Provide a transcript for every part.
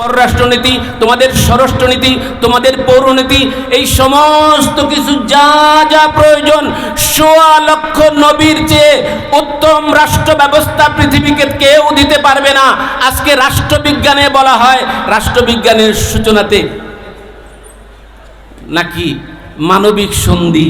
পররাষ্ট্রনীতি, তোমাদের স্বরাষ্ট্রনীতি, তোমাদের পৌরনীতি, এই সমস্ত কিছু যা যা প্রয়োজন, সোয়া লক্ষ নবীর চেয়ে উত্তম রাষ্ট্র ব্যবস্থা পৃথিবীকে কেউ দিতে পারবে না। আজকে রাষ্ট্রবিজ্ঞানে বলা হয়, রাষ্ট্রবিজ্ঞানের সূচনাতে নাকি মানবিক সন্ধি?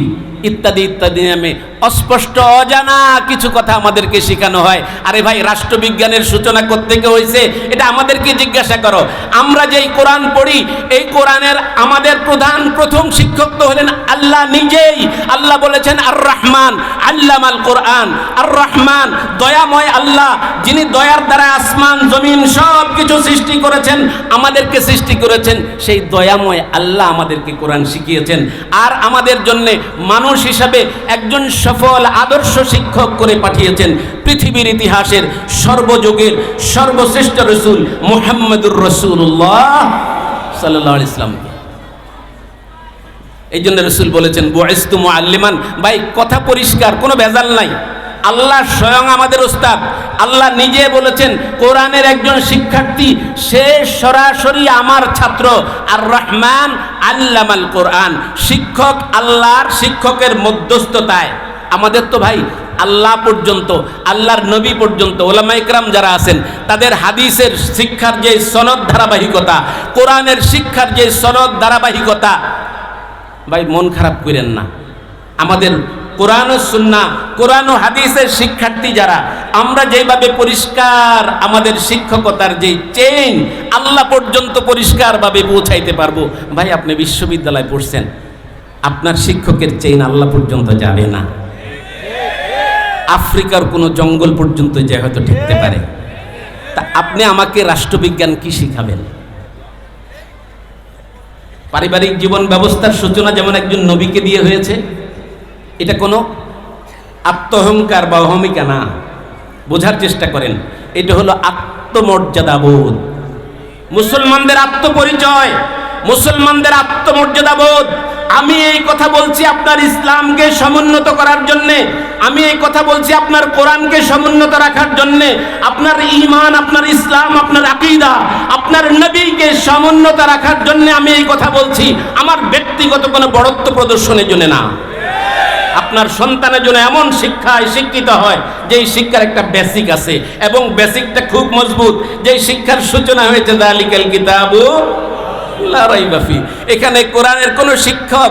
ইত্যাদি ইত্যাদি নামে অস্পষ্ট, অজানা কিছু কথা আমাদেরকে শেখানো হয়। আরে ভাই, রাষ্ট্রবিজ্ঞানের সূচনা কোত্থেকে হয়েছে এটা আমাদেরকে জিজ্ঞাসা করো। আমরা যেই কোরআন পড়ি, এই কোরআনের আমাদের প্রধান, প্রথম শিক্ষক তো হলেন আল্লাহ নিজেই। আল্লাহ বলেছেন আর রহমান আল্লাহ আল্লামাল কোরআন। আর রহমান দয়াময় আল্লাহ। যিনি দয়ার দ্বারা আসমান, জমিন সব কিছু সৃষ্টি করেছেন, আমাদেরকে সৃষ্টি করেছেন। সেই দয়াময় আল্লাহ আমাদেরকে কোরআন শিখিয়েছেন। আর আমাদের জন্যে মানুষ হিসাবে একজন সফল আদর্শ শিক্ষক করে পাঠিয়েছেন পৃথিবীর ইতিহাসের সর্বযুগের সর্বশ্রেষ্ঠ রসুল মোহাম্মদুর রসুল্লাহ সাল্লাহ ইসলামকে এই জন্য রসুল বলেছেন বয়স্তুম আল্লিমান ভাই, কথা পরিষ্কার, কোনো ভেজাল নাই। আল্লাহ স্বয়ং আমাদের ওস্তাদ আল্লাহ নিজে বলেছেন, কোরআনের একজন শিক্ষার্থী, সে সরাসরি আমার ছাত্র। আর রহমান আল্লামাল কোরআন। শিক্ষক আল্লাহর শিক্ষকের মধ্যস্থতায়। আমাদের তো ভাই, আল্লাহ পর্যন্ত, আল্লাহর নবী পর্যন্ত, ওলামা ইকরাম যারা আছেন, তাদের হাদিসের শিক্ষার যে সনদ ধারাবাহিকতা, কোরআনের শিক্ষার যে সনদ ধারাবাহিকতা, ভাই মন খারাপ করেন না। আমাদের কোরআন ও সুন্না, কোরআন ও হাদিসের শিক্ষার্থী যারা, আমরা যেভাবে পরিষ্কার আমাদের শিক্ষকতার যে চেইন আল্লাহ পর্যন্ত পরিষ্কারভাবে পৌঁছাইতে পারব। ভাই, আপনি বিশ্ববিদ্যালয়ে পড়ছেন, আপনার শিক্ষকের চেইন আল্লাহ পর্যন্ত যাবে না। আফ্রিকার কোনো জঙ্গল পর্যন্ত যে হয়তো ঠেকতে পারে। তা আপনি আমাকে রাষ্ট্রবিজ্ঞান কি শিখাবেন? পারিবারিক জীবন ব্যবস্থার সূচনা যেমন একজন নবীকে দিয়ে হয়েছে এটা কোনো আত্মহংকার বা অহমিকা না। বোঝার চেষ্টা করেন, এটা হলো আত্মমর্যাদা বোধ মুসলমানদের আত্মপরিচয়, মুসলমানদের আত্মমর্যাদা বোধ আমি এই কথা বলছি আপনার ইসলামকে সমুন্নত করার জন্যে, আমি এই কথা বলছি আপনার কোরআনকে সমুন্নত রাখার জন্যে, আপনার ইমান আপনার ইসলাম, আপনার আকিদা, আপনার নবীকে সমুন্নত রাখার জন্যে আমি এই কথা বলছি। আমার ব্যক্তিগত কোনো বড়ত্ব প্রদর্শনের জন্য না। আপনার সন্তানের জন্য এমন শিক্ষায় শিক্ষিত হয়, যেই শিক্ষার একটা বেসিক আছে এবং বেসিকটা খুব মজবুত, যেই শিক্ষার সূচনা হয়েছে, দালিকাল কিতাবু লা রাইবা ফি। এখানে কোরআনের কোনো শিক্ষক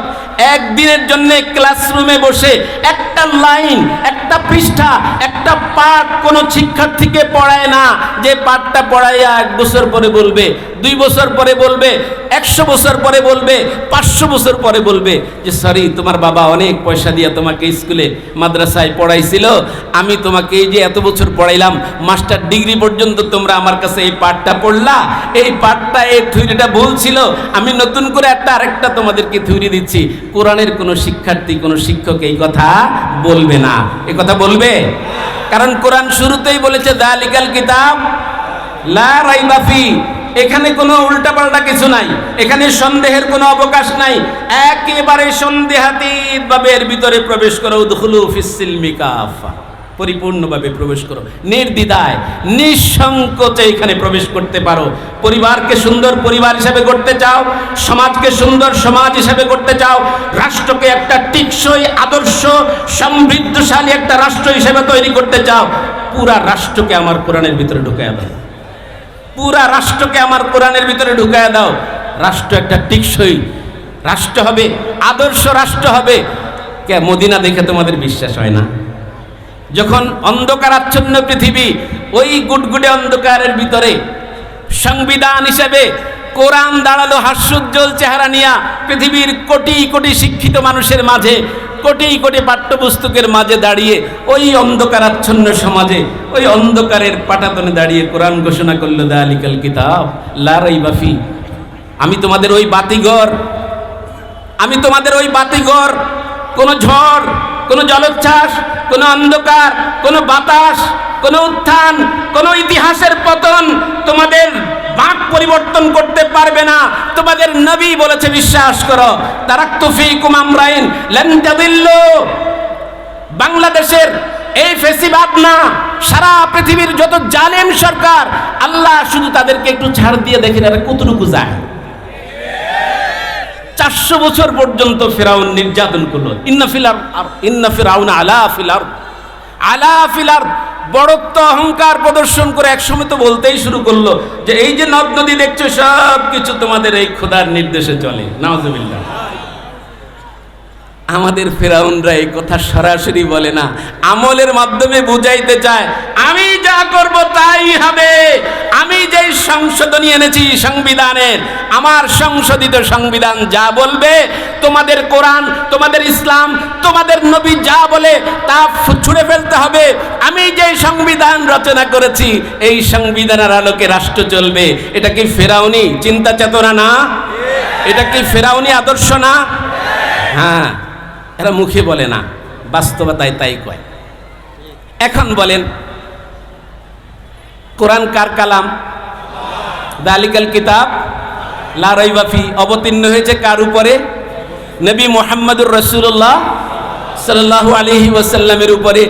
একদিনের জন্য ক্লাসরুমে বসে একটা লাইন একটা পৃষ্ঠা, একটা পাঠ কোন শিক্ষার্থীকে পড়ায় না। যে পাঠটা পড়াইয়া এক বছর পরে বলবে, দুই বছর পরে বলবে, একশো বছর পরে বলবে, পাঁচশো বছর পরে বলবে যে সরি তোমার বাবা অনেক পয়সা দিয়ে তোমাকে স্কুলে, মাদ্রাসায় পড়াইছিল। আমি তোমাকে এই যে এত বছর পড়াইলাম, মাস্টার ডিগ্রি পর্যন্ত তোমরা আমার কাছে এই পাঠটা পড়লা। এই পাঠটা, এই থিওরিটা ভুল ছিল। আমি নতুন করে একটা আরেকটা তোমাদেরকে থিওরি দিচ্ছি। কোরআনের কোনো শিক্ষার্থী, কোনো শিক্ষক এই কথা বলবে না। এ কথা বলবে? কারণ কোরআন শুরুতেই বলেছে, দালিকাল কিতাব, লা রাইবা ফি। এখানে কোনো উল্টাপাল্টা কিছু নাই। এখানে সন্দেহের কোনো অবকাশ নাই। একেবারে সন্দেহাতীতভাবে এর ভিতরে প্রবেশ করো, উদখুলু ফিসিল কাফা। পরিপূর্ণভাবে প্রবেশ করো। নির্দ্বিধায়, নিঃসংকোচে এখানে প্রবেশ করতে পারো। পরিবারকে সুন্দর পরিবার হিসাবে করতে চাও, সমাজকে সুন্দর সমাজ হিসাবে করতে চাও, রাষ্ট্রকে একটা টিকসই, আদর্শ, সমৃদ্ধশালী একটা রাষ্ট্র হিসেবে তৈরি করতে চাও, পুরা রাষ্ট্রকে আমার কোরআনের ভিতরে ঢুকাইয়া দাও। পুরা রাষ্ট্রকে আমার কোরআনের ভিতরে ঢুকাইয়া দাও। রাষ্ট্র একটা টিকসই রাষ্ট্র হবে, আদর্শ রাষ্ট্র হবে। কে, মদিনা দেখে তোমাদের বিশ্বাস হয় না? যখন অন্ধকারাচ্ছন্ন পৃথিবী, ওই গুটগুটে অন্ধকারের ভিতরে সংবিধান হিসেবে কোরআন দাঁড়াল হাস্যোজ্জ্বল চেহারা নিয়া পৃথিবীর কোটি কোটি শিক্ষিত মানুষের মাঝে, কোটি কোটি পাঠ্যপুস্তকের মাঝে দাঁড়িয়ে, ওই অন্ধকারাচ্ছন্ন সমাজে, ওই অন্ধকারের পাটাতনে দাঁড়িয়ে কোরআন ঘোষণা করল, দালিকাল কিতাব লারাই বাফি আমি তোমাদের ওই বাতিঘর, আমি তোমাদের ওই বাতিঘর, কোনো ঝড় কোনো জলোচ্ছ্বাস, কোনো অন্ধকার, কোনো বাতাস, কোনো উত্থান, কোনো ইতিহাসের পতন তোমাদের বাক পরিবর্তন করতে পারবে না। তোমাদের নবী বলেছে, বিশ্বাস করো। তারাক্তু ফিকুম আমরাইন, লান তাদিল্লু। বাংলাদেশের এই ফেসিবাদ না, সারা পৃথিবীর যত জালেম সরকার, আল্লাহ শুধু তাদেরকে একটু ছাড় দিয়ে দেখেন এরা কতটুকু যায় চারশো বছর পর্যন্ত ফেরাউন নির্যাতন করল। ইন্না ফিলার ইন্না ফিরাউন আলা ফিলার আলা ফিলার বড়ত্ব অহংকার প্রদর্শন করে একসময় তো বলতেই শুরু করল যে, এই যে নদ নদী দেখছ সব কিছু তোমাদের এই খোদার নির্দেশে চলে। নাওজবিল্লাহ আমাদের ফেরাউনরা এই কথা সরাসরি বলে না। আমলের মাধ্যমে বুঝাইতে চায়, আমি যা করব তাই হবে। আমি যেই সংশোধনী এনেছি সংবিধানের, আমার সংশোধিত সংবিধান যা বলবে, তোমাদের কোরআন, তোমাদের ইসলাম, তোমাদের নবী যা বলে তা ছুঁড়ে ফেলতে হবে। আমি যে সংবিধান রচনা করেছি, এই সংবিধানের আলোকে রাষ্ট্র চলবে। এটা কি ফেরাউনি চিন্তা চেতনা না? এটা কি ফেরাউনি আদর্শ না? হ্যাঁ। এরা মুখে বলে না বাস্তবতায় তাই কয়। এখন বলেন, কোরআন কার কালাম? দালিকাল কিতাব লারাইবাফি অবতীর্ণ হয়েছে কার উপরে? নবী মোহাম্মদুর রসুল্লাহ সাল্লাহ আলহি ওয়াসাল্লামের উপরে।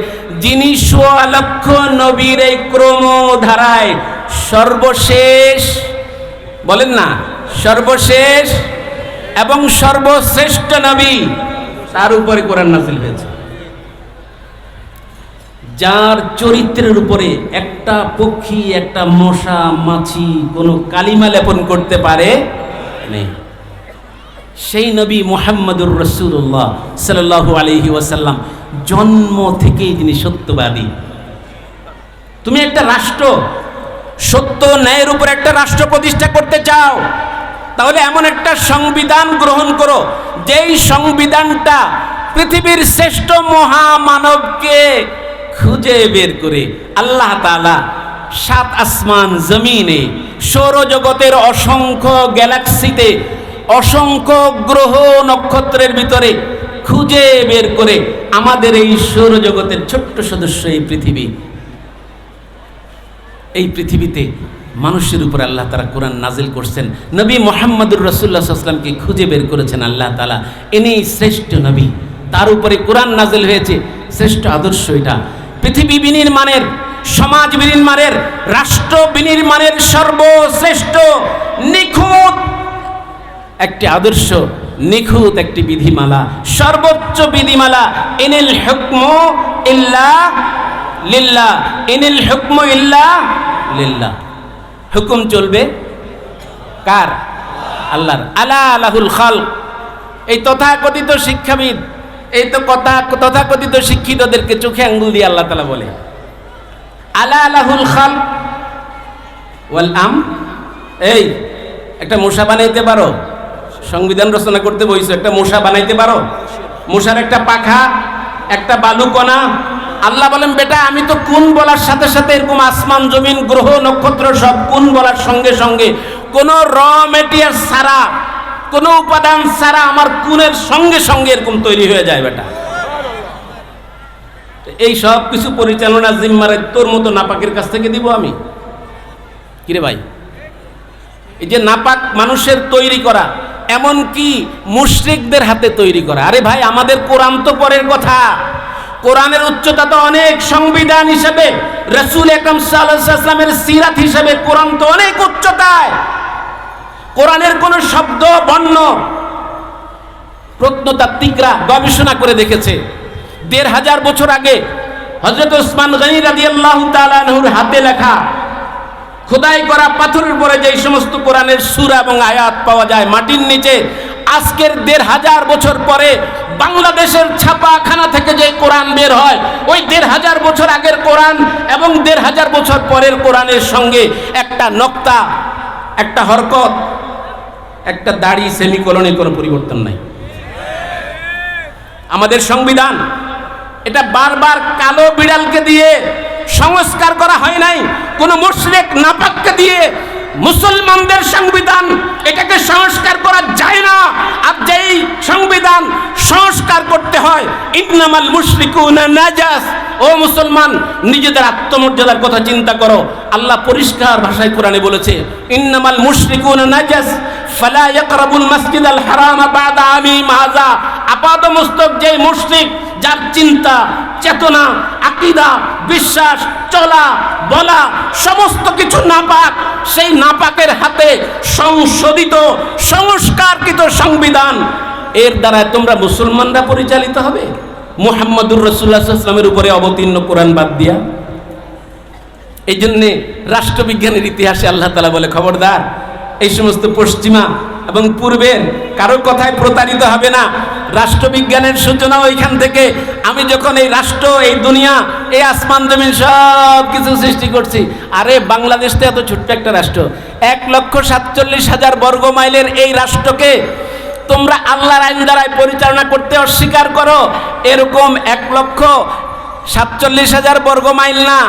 যিনি সোয়া লক্ষ নবীর এই ক্রমধারায় সর্বশেষ, বলেন না, সর্বশেষ এবং সর্বশ্রেষ্ঠ নবী তার উপরে কোরআন নাজিল হয়েছে। যার চরিত্রের উপরে একটা পক্ষী, একটা মশা, মাছি কোনো কালিমা লেপন করতে পারে সেই নবী মোহাম্মদুর রসুল্লাহ সাল্লাল্লাহু আলহি ওয়াসাল্লাম জন্ম থেকেই তিনি সত্যবাদী। তুমি একটা রাষ্ট্র, সত্য ন্যায়ের উপর একটা রাষ্ট্র প্রতিষ্ঠা করতে চাও, তাহলে এমন একটা সংবিধান গ্রহণ করো যেই সংবিধানটা পৃথিবীর শ্রেষ্ঠ মহামানবকে খুঁজে বের করে, আল্লাহ তাআলা সাত আসমান জমিনে সৌরজগতের অসংখ্য গ্যালাক্সিতে অসংখ্য গ্রহ নক্ষত্রের ভিতরে খুঁজে বের করে আমাদের এই সৌরজগতের ছোট্ট সদস্য এই পৃথিবী। এই পৃথিবীতে মানুষের উপর আল্লাহ তারা কোরআন নাজিল করছেন। নবী মোহাম্মদুর রসুল্লাহ আসলামকে খুঁজে বের করেছেন আল্লাহ তালা ইনি শ্রেষ্ঠ নবী। তার উপরে কোরআন নাজিল হয়েছে। শ্রেষ্ঠ আদর্শ এটা। পৃথিবী বিনির্মাণের, সমাজ বিনির্মাণের, রাষ্ট্র বিনির্মাণের সর্বশ্রেষ্ঠ নিখুঁত একটি আদর্শ, নিখুঁত একটি বিধিমালা, সর্বোচ্চ বিধিমালা, ইনিল হুকম ইল্লা লিল্লা ইনিল হুকম ইল্লা লিল্লা হুকুম চলবে কার? আল্লাহর। আলা আলাহুল খাল এই তথাকথিত শিক্ষাবিদ, এই তো কথা, তথাকথিত শিক্ষিতদেরকে চোখে আঙ্গুল দিয়ে আল্লাহ তালা বলে। আলা আলাহুল খাল ওয়াল আম। এই, একটা মশা বানাইতে পারো। সংবিধান রচনা করতে বইছো, একটা মশা বানাইতে পারো। মশার একটা পাখা, একটা বালুকণা আল্লাহ বলেন, বেটা, আমি তো কোন বলার সাথে সাথে এরকম আসমান, জমিন, গ্রহ, নক্ষত্র সব কোন বলার সঙ্গে সঙ্গে কোন র মেটেরিয়াল ছাড়া কোন উপাদান ছাড়া আমার কুনের সঙ্গে সঙ্গে এরকম তৈরি হয়ে যায়, বেটা। এই সব কিছু পরিচালনা জিম্মারে তোর মতো নাপাকের কাছ থেকে দিব আমি। কিরে ভাই? এই যে নাপাক মানুষের তৈরি করা এমন কি মুশরিকদের হাতে তৈরি করা। আরে ভাই, আমাদের কোরআন তো পরের কথা। কোরআনের উচ্চতা তো অনেক, সংবিধান হিসেবে, রসুল একরম সাল্লামের সিরাত হিসেবে কোরআন তো অনেক উচ্চতায়। কোরআনের কোন শব্দ, বর্ণ, প্রত্নতাত্ত্বিকরা গবেষণা করে দেখেছে। দেড় হাজার বছর আগে হজরত ওসমান গনি রাজি আল্লাহ হাতে লেখা, খোদাই করা পাথরের পরে যে সমস্ত কোরআনের সুরা এবং আয়াত পাওয়া যায়, মাটির নিচে আজকের দেড় হাজার বছর পরে বাংলাদেশের ছাপাখানা থেকে যে কোরআন বের হয়, ওই দেড় হাজার বছর আগের কোরআন এবং দেড় হাজার বছর পরের কোরআনের সঙ্গে একটা নক্তা, একটা হরকত, একটা দাড়ি সেমিকোলনের কোনো পরিবর্তন নাই। আমাদের সংবিধান, এটা বারবার কালো বিড়ালকে দিয়ে সংস্কার করা হয় নাই, কোনো মুশরিক নাপাককে দিয়ে মুসলমানদের সংবিধান, এটাকে সংস্কার করা যায় না। আর যেই সংবিধান সংস্কার করতে হয়, ইন্নামাল মুশরিকুনা নাজাস। ও মুসলমান, নিজেদের আত্মমর্যাদার কথা চিন্তা করো। আল্লাহ পরিষ্কার ভাষায় কোরআনে বলেছে, ইন্নামাল মুশরিকুনা নাজাস, ফালা ইয়াকরাবুল মাসজিদাল হারাম বাদা আমিম হাযা আপাতমস্তক যে মুশরিক, যার চিন্তা, চেতনা, আকিদা বিশ্বাস, চলা, বলা, সমস্ত কিছু নাপাক। সেই নাপাকের হাতে সংশোধিত, সংস্কারকৃত সংবিধান। এর দ্বারা তোমরা মুসলমানরা পরিচালিত হবে। মুহাম্মদুর রসুল্লাহামের উপরে অবতীর্ণ কোরআন বাদ দিয়া। এই জন্যে রাষ্ট্রবিজ্ঞানের ইতিহাসে আল্লাহ তালা বলে, খবরদার, এই সমস্ত পশ্চিমা এবং পূর্বের কারও কথায় প্রতারিত হবে না। রাষ্ট্রবিজ্ঞানের সূচনা ওইখান থেকে। আমি যখন এই রাষ্ট্র, এই দুনিয়া, এই আসমান, জমিন সব কিছু সৃষ্টি করছি, আরে বাংলাদেশ তো এত ছোট্ট একটা রাষ্ট্র। এক লক্ষ সাতচল্লিশ হাজার বর্গ মাইলের এই রাষ্ট্রকে তোমরা আল্লাহর আইন দ্বারায় পরিচালনা করতে অস্বীকার করো। এরকম এক লক্ষ সাতচল্লিশ হাজার বর্গ মাইল না।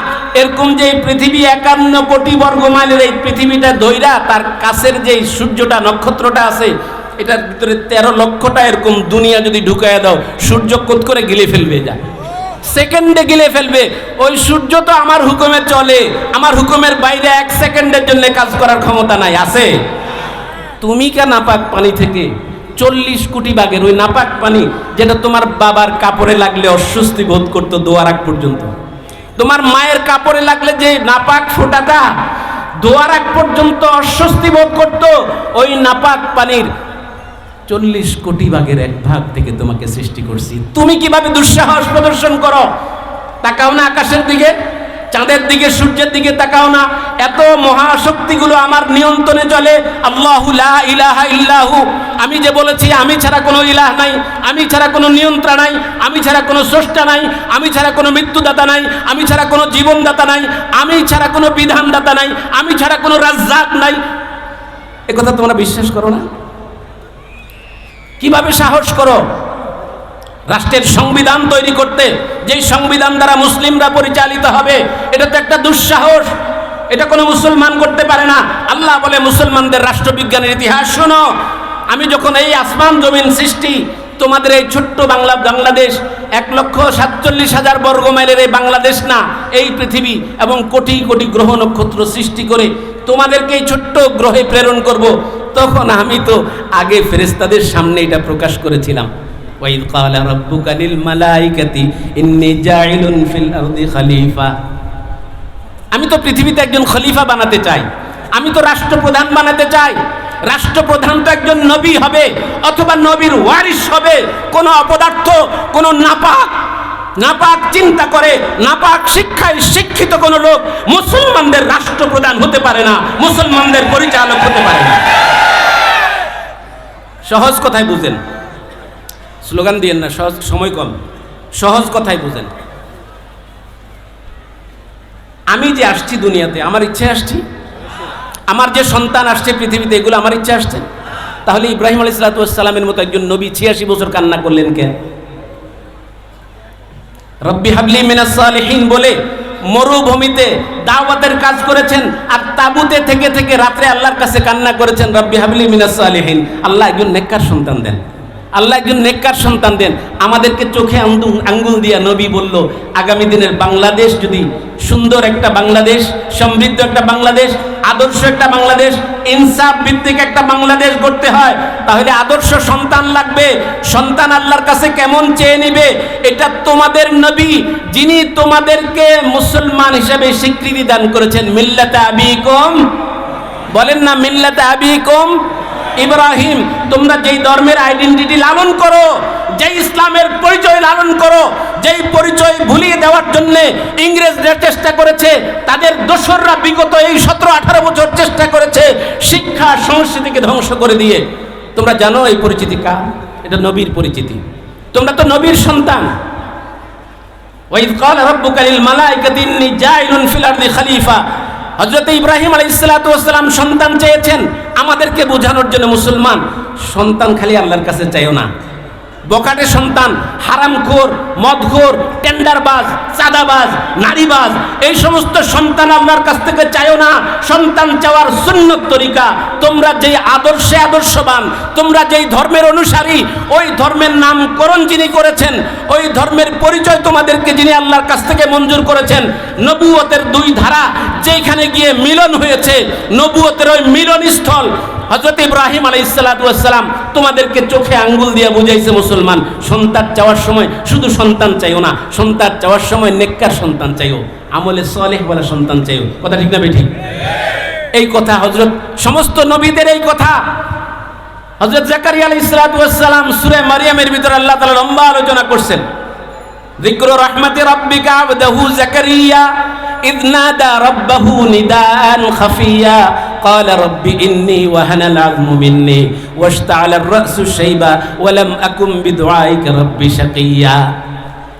এরকম যে পৃথিবী একান্ন কোটি বর্গ মাইলের এই পৃথিবীটা ধৈরা তার কাছের যে সূর্যটা, নক্ষত্রটা আছে, এটার ভিতরে তেরো লক্ষটা এরকম দুনিয়া যদি ঢুকাইয়া দাও, সূর্য কোত করে গিলে ফেলবে যা। সেকেন্ডে গিলে ফেলবে। ওই সূর্য তো আমার হুকুমে চলে। আমার হুকুমের বাইরে এক সেকেন্ডের জন্য কাজ করার ক্ষমতা নাই, আছে? তুমি কে নাপাক পানি থেকে? চল্লিশ কোটি বাগের ওই নাপাক পানি যেটা তোমার বাবার কাপড়ে লাগলে অস্বস্তি বোধ করতো দোয়ার আগ পর্যন্ত। তোমার মায়ের কাপড়ে লাগলে যে নাপাক ফোঁটাটা দোয়ার আগ পর্যন্ত অস্বস্তি বোধ করতো, ওই নাপাক পানির চল্লিশ কোটি ভাগের এক ভাগ থেকে তোমাকে সৃষ্টি করছি। তুমি কীভাবে দুঃসাহস প্রদর্শন করো? তাকাও না আকাশের দিকে। চাঁদের দিকে, সূর্যের দিকে তাকাও না। এত মহাশক্তিগুলো আমার নিয়ন্ত্রণে চলে। আল্লাহু লা ইলাহা ইল্লাহু। আমি যে বলেছি, আমি ছাড়া কোনো ইলাহ নাই। আমি ছাড়া কোনো নিয়ন্ত্রণ নাই। আমি ছাড়া কোনো স্রষ্টা নাই। আমি ছাড়া কোনো মৃত্যুদাতা নাই। আমি ছাড়া কোনো জীবনদাতা নাই। আমি ছাড়া কোনো বিধানদাতা নাই। আমি ছাড়া কোনো রাজ্জাক নাই। এ কথা তোমরা বিশ্বাস করো না? কীভাবে সাহস করো? রাষ্ট্রের সংবিধান তৈরি করতে, যেই সংবিধান দ্বারা মুসলিমরা পরিচালিত হবে, এটা তো একটা দুঃসাহস। এটা কোনো মুসলমান করতে পারে না। আল্লাহ বলে, মুসলমানদের রাষ্ট্রবিজ্ঞানের ইতিহাস শোনো। আমি যখন এই আসমান জমিন সৃষ্টি, তোমাদের এই ছোট্ট বাংলা বাংলাদেশ, এক লক্ষ সাতচল্লিশ হাজার বর্গ মাইলের এই বাংলাদেশ না, এই পৃথিবী এবং কোটি কোটি গ্রহ নক্ষত্র সৃষ্টি করে তোমাদেরকে এই ছোট্ট গ্রহে প্রেরণ করব, তখন আমি তো আগে ফেরেস্তাদের সামনে এটা প্রকাশ করেছিলাম। ক্বালা রাব্বুকা লিল মালাইকাতি ইন্নী জাইলুন ফিল আরদি খলিফা আমি তো পৃথিবীতে একজন খলিফা বানাতে চাই। আমি তো রাষ্ট্রপ্রধান বানাতে চাই। রাষ্ট্রপ্রধান তো একজন নবী হবে অথবা নবীর ওয়ারিস হবে। কোনো অপদার্থ, কোনো নাপাক নাপাক চিন্তা করে, নাপাক শিক্ষায় শিক্ষিত কোনো লোক মুসলমানদের রাষ্ট্রপ্রধান হতে পারে না, মুসলমানদের পরিচালক হতে পারে না। সহজ কথায় বুঝেন। স্লোগান দিয়েন না, সহজ, সময় কম। সহজ কথায় বুঝেন। আমি যে আসছি দুনিয়াতে, আমার ইচ্ছে আসছি? আমার যে সন্তান আসছে পৃথিবীতে, এগুলো আমার ইচ্ছে আসছে? তাহলে ইব্রাহিম আলী সালাতামের মতো একজন নবী ছিয়াশি বছর কান্না করলেন কেন? রব্বি হাবলি মিনাস সালিহিন বলে, মরুভূমিতে দাওয়াতের কাজ করেছেন আর তাবুতে থেকে থেকে রাত্রে আল্লাহর কাছে কান্না করেছেন রব্বি হাবলি মিনাস সালিহিন। আল্লাহ একজন নেককার সন্তান দেন। আল্লাহ একজন নেককার সন্তান দেন। আমাদেরকে চোখে আঙ্গুল দিয়া নবী বলল, আগামী দিনের বাংলাদেশ যদি সুন্দর একটা বাংলাদেশ, সমৃদ্ধ একটা বাংলাদেশ, আদর্শ একটা বাংলাদেশ, ইনসাফ ভিত্তিক একটা বাংলাদেশ গড়তে হয়, তাহলে আদর্শ সন্তান লাগবে। সন্তান আল্লাহর কাছে কেমন চেয়ে নিবে? এটা তোমাদের নবী, যিনি তোমাদেরকে মুসলমান হিসেবে স্বীকৃতি দান করেছেন। মিল্লাতে আবিকুম। বলেন না মিল্লাতে আবিকুম। ইব্রাহিম, তোমরা যেই ধর্মের আইডেন্টিটি লালন করো, যেই ইসলামের পরিচয় লালন করো, যেই পরিচয় ভুলিয়ে দেওয়ার জন্য ইংরেজরা চেষ্টা করেছে, তাদের দোসররা বিগত এই সতেরো আঠারো বছর চেষ্টা করেছে শিক্ষা সংস্কৃতিকে ধ্বংস করে দিয়ে। তোমরা জানো এই পরিচিতি কা এটা নবীর পরিচিতি। তোমরা তো নবীর সন্তান। ওয়াইদ ক্বালা রাব্বুকা লিল মালাইকাতি ইন্নী জাইলুন ফিল আরদি খলিফা। হযরত ইব্রাহিম আলী ইসলাতাম সন্তান চেয়েছেন, আমাদেরকে বোঝানোর জন্য মুসলমান, সন্তান খালি আল্লাহর কাছে চাইও না। বকাটে সন্তান, হারামখোর মদখোর টেন্ডারবাজ, চাঁদাবাজ, নারীবাজ, এই সমস্ত সন্তান আপনার কাছ থেকে চাইও না। সন্তান চাওয়ার সুন্নত তরিকা। তোমরা যেই আদর্শে আদর্শবান, তোমরা যেই ধর্মের অনুসারী, ওই ধর্মের নামকরণ যিনি করেছেন, ওই ধর্মের পরিচয় তোমাদেরকে যিনি আল্লাহর কাছ থেকে মঞ্জুর করেছেন, নবুয়তের দুই ধারা যেখানে গিয়ে মিলন হয়েছে, নবুয়তের ওই মিলনস্থল হজরত ইব্রাহিম আলাইসালাম তোমাদেরকে চোখে আঙ্গুল দিয়ে বুঝাইছে মুসলমান, সন্তান চাওয়ার সময় শুধু সন্তান চাইও না সন্তান চাওয়ার সময় নেককার সন্তান চাইও আমলে সলেহ বলে সন্তান চাইও কথা ঠিক না বেঠিক এই কথা হজরত সমস্ত নবীদের এই কথা হজরত জাকারিয়া আলী ইসলাতাম সুরে মারিয়ামের ভিতরে আল্লাহ তালা লম্বা আলোচনা করছেন ذكر رحمة ربك عبده زكريا إذ نادى ربه نداء خفيا قال رب إني وهن العظم مني واشتعل الرأس شيبا ولم أكن بدعائك رب شقيا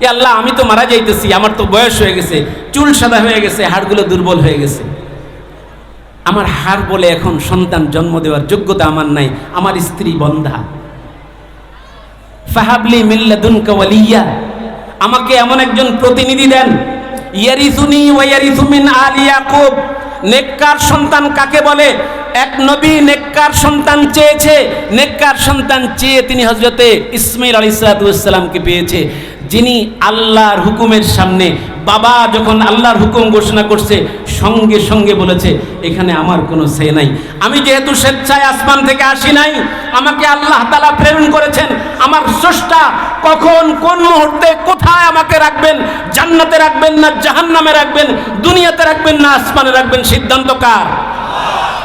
এ আল্লাহ, আমি তো মারা যাইতেছি, আমার তো বয়স হয়ে গেছে, চুল সাদা হয়ে গেছে, হাড়গুলো দুর্বল হয়ে গেছে। আমার হার বলে এখন সন্তান জন্ম দেওয়ার যোগ্যতা আমার নাই, আমার স্ত্রী বন্ধা। ফাহাবলি মিল্লাদুন কাওয়ালিয়া আমাকে এমন একজন প্রতিনিধি দেন, ইয়ারিসুনি ওয়ারিসু মিন আলি ইয়াকুব, নেককার সন্তান কাকে বলে? এক নবী নেককার সন্তান চেয়েছে, নেককার সন্তান চেয়ে তিনি হজরতে ইসমাইল আলী সালাতামকে পেয়েছে। যিনি আল্লাহর হুকুমের সামনে, বাবা যখন আল্লাহর হুকুম ঘোষণা করছে, সঙ্গে সঙ্গে বলেছে, এখানে আমার কোনো সে নাই। আমি যেহেতু স্বেচ্ছায় আসমান থেকে আসি নাই, আমাকে আল্লাহ তালা প্রেরণ করেছেন। আমার স্রষ্টা কখন কোন মুহূর্তে কোথায় আমাকে রাখবেন? জান্নাতে রাখবেন না জাহান্নামে রাখবেন? দুনিয়াতে রাখবেন না আসমানে রাখবেন? সিদ্ধান্ত কার?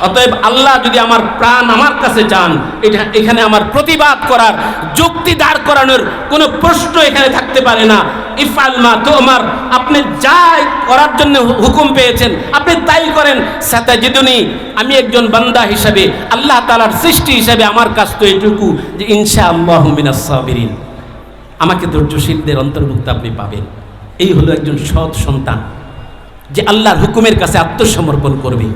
অতএব আল্লাহ যদি আমার প্রাণ আমার কাছে চান এটা এখানে আমার প্রতিবাদ করার, যুক্তি দাঁড় করানোর কোনো প্রশ্ন এখানে থাকতে পারে না। ইফালমা তোমার, আপনি যাই করার জন্য হুকুম পেয়েছেন, আপনি তাই করেন। সাতাজিদুনি, আমি একজন বান্দা হিসাবে, আল্লাহ তালার সৃষ্টি হিসাবে আমার কাজ তো এটুকু, যে ইনশা আল্লাহ মিনাসাবিরিন আমাকে ধৈর্যশীলদের অন্তর্ভুক্ত আপনি পাবেন। এই হলো একজন সৎ সন্তান, যে আল্লাহর হুকুমের কাছে আত্মসমর্পণ করবে।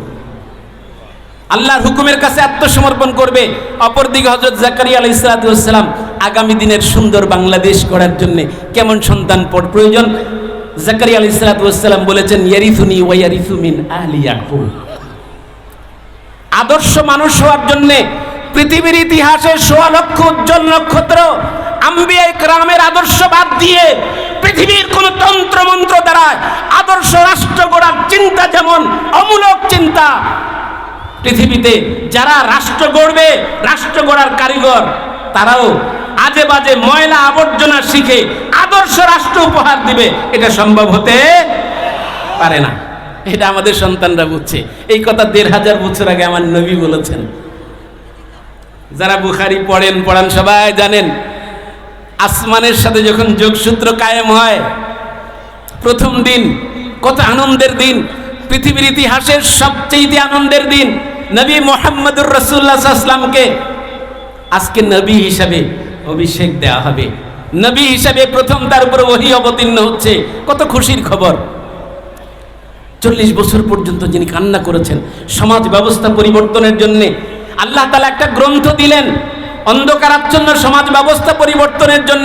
আল্লাহর হুকুমের কাছে আত্মসমর্পণ করবে। অপরদিকে হজরত জাকারিয়া সালাতাম আগামী দিনের সুন্দর বাংলাদেশ গড়ার জন্য কেমন সন্তান পর প্রয়োজন? জাকারিয়া সালাতাম বলেছেন ইয়ারিথুনি ওয়ারিথুমিন আহলি ইয়াকুব। আদর্শ মানুষ হওয়ার জন্য পৃথিবীর ইতিহাসে সোয়া লক্ষ, উজ্জ্বল নক্ষত্র, আম্বিয়া গ্রামের আদর্শ বাদ দিয়ে পৃথিবীর কোন তন্ত্র মন্ত্র দ্বারা আদর্শ রাষ্ট্র গড়ার চিন্তা যেমন অমূলক চিন্তা পৃথিবীতে যারা রাষ্ট্র গড়বে, রাষ্ট্র গড়ার কারিগর, তারাও আজে বাজে ময়লা আবর্জনা শিখে আদর্শ রাষ্ট্র উপহার দিবে। এটা সম্ভব হতে পারে না। এটা আমাদের সন্তানরা বুঝছে। এই কথা দেড় হাজার বছর আগে আমার নবী বলেছেন। যারা বুখারি পড়েন, পড়ান, সবাই জানেন, আসমানের সাথে যখন যোগসূত্র কায়েম হয়, প্রথম দিন, কত আনন্দের দিন, পৃথিবীর ইতিহাসের সবচেয়ে আনন্দের দিন। নবী মোহাম্মদুর রসুল্লাহ আসলামকে আজকে নবী হিসাবে অভিষেক দেওয়া হবে। নবী হিসাবে প্রথম তার উপর ওহি অবতীর্ণ হচ্ছে। কত খুশির খবর। চল্লিশ বছর পর্যন্ত যিনি কান্না করেছেন, সমাজ ব্যবস্থা পরিবর্তনের জন্য আল্লাহ তালা একটা গ্রন্থ দিলেন, অন্ধকারাচ্ছন্ন সমাজ ব্যবস্থা পরিবর্তনের জন্য।